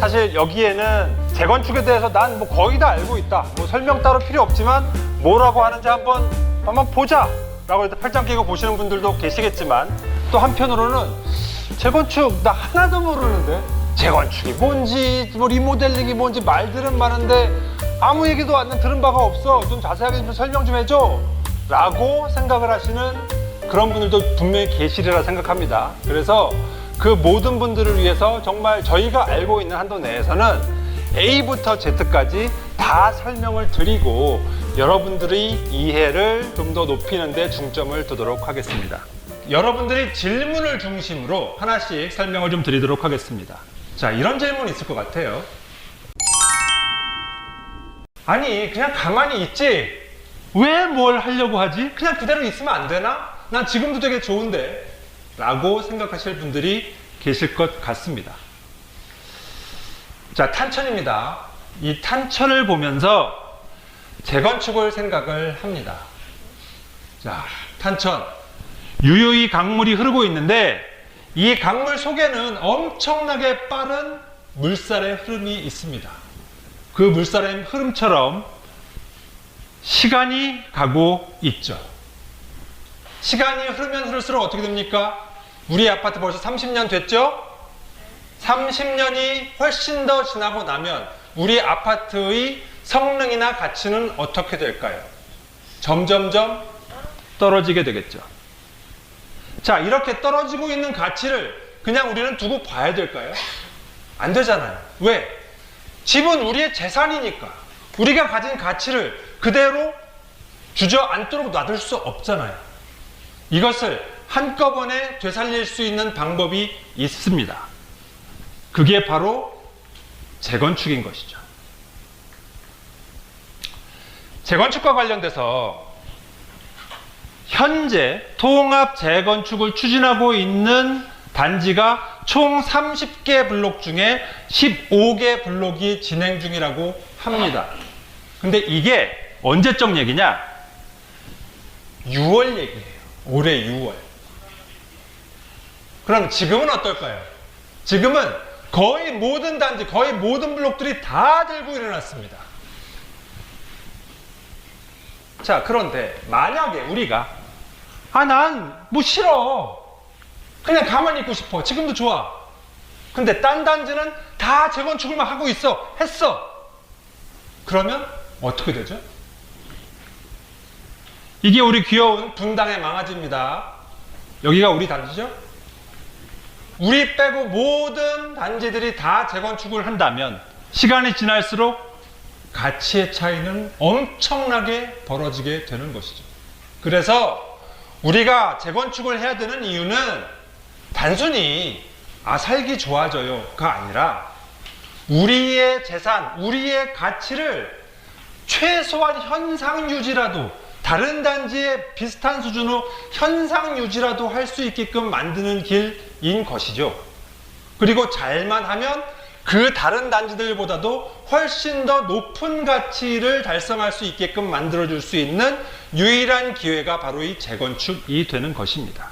사실 여기에는 재건축에 대해서 난 뭐 거의 다 알고 있다. 뭐 설명 따로 필요 없지만 뭐라고 하는지 한번 한번 보자. 라고 해서 팔짱 끼고 보시는 분들도 계시겠지만 또 한편으로는 재건축 나 하나도 모르는데 재건축이 뭔지 뭐 리모델링이 뭔지 말들은 많은데 아무 얘기도 안 들은 바가 없어. 좀 자세하게 좀 설명 좀 해줘. 라고 생각을 하시는 그런 분들도 분명히 계시리라 생각합니다. 그래서 그 모든 분들을 위해서 정말 저희가 알고 있는 한도 내에서는 A부터 Z까지 다 설명을 드리고 여러분들의 이해를 좀 더 높이는 데 중점을 두도록 하겠습니다. 여러분들이 질문을 중심으로 하나씩 설명을 좀 드리도록 하겠습니다. 자, 이런 질문 있을 것 같아요. 아니, 그냥 가만히 있지. 왜 뭘 하려고 하지? 그냥 그대로 있으면 안 되나? 난 지금도 되게 좋은데. 라고 생각하실 분들이 계실 것 같습니다. 자, 탄천입니다. 이 탄천을 보면서 재건축을 생각을 합니다. 자, 탄천. 유유히 강물이 흐르고 있는데 이 강물 속에는 엄청나게 빠른 물살의 흐름이 있습니다. 그 물살의 흐름처럼 시간이 가고 있죠. 시간이 흐르면 흐를수록 어떻게 됩니까? 우리 아파트 벌써 30년 됐죠? 30년이 훨씬 더 지나고 나면 우리 아파트의 성능이나 가치는 어떻게 될까요? 점점점 떨어지게 되겠죠. 자, 이렇게 떨어지고 있는 가치를 그냥 우리는 두고 봐야 될까요? 안 되잖아요. 왜? 집은 우리의 재산이니까. 우리가 가진 가치를 그대로 주저앉도록 놔둘 수 없잖아요. 이것을 한꺼번에 되살릴 수 있는 방법이 있습니다. 그게 바로 재건축인 것이죠. 재건축과 관련돼서 현재 통합 재건축을 추진하고 있는 단지가 총 30개 블록 중에 15개 블록이 진행 중이라고 합니다. 근데 이게 언제적 얘기냐? 6월 얘기예요. 올해 6월. 그럼 지금은 어떨까요? 지금은 거의 모든 단지, 거의 모든 블록들이 다 들고 일어났습니다. 자, 그런데 만약에 우리가 아, 난 뭐 싫어. 그냥 가만히 있고 싶어. 지금도 좋아. 근데 딴 단지는 다 재건축을만 하고 있어. 했어. 그러면 어떻게 되죠? 이게 우리 귀여운 분당의 망아지입니다. 여기가 우리 단지죠? 우리 빼고 모든 단지들이 다 재건축을 한다면 시간이 지날수록 가치의 차이는 엄청나게 벌어지게 되는 것이죠. 그래서 우리가 재건축을 해야 되는 이유는 단순히 아 살기 좋아져요가 아니라 우리의 재산, 우리의 가치를 최소한 현상 유지라도 다른 단지의 비슷한 수준으로 현상 유지라도 할 수 있게끔 만드는 길 인 것이죠. 그리고 잘만 하면 그 다른 단지들보다도 훨씬 더 높은 가치를 달성할 수 있게끔 만들어줄 수 있는 유일한 기회가 바로 이 재건축이 되는 것입니다.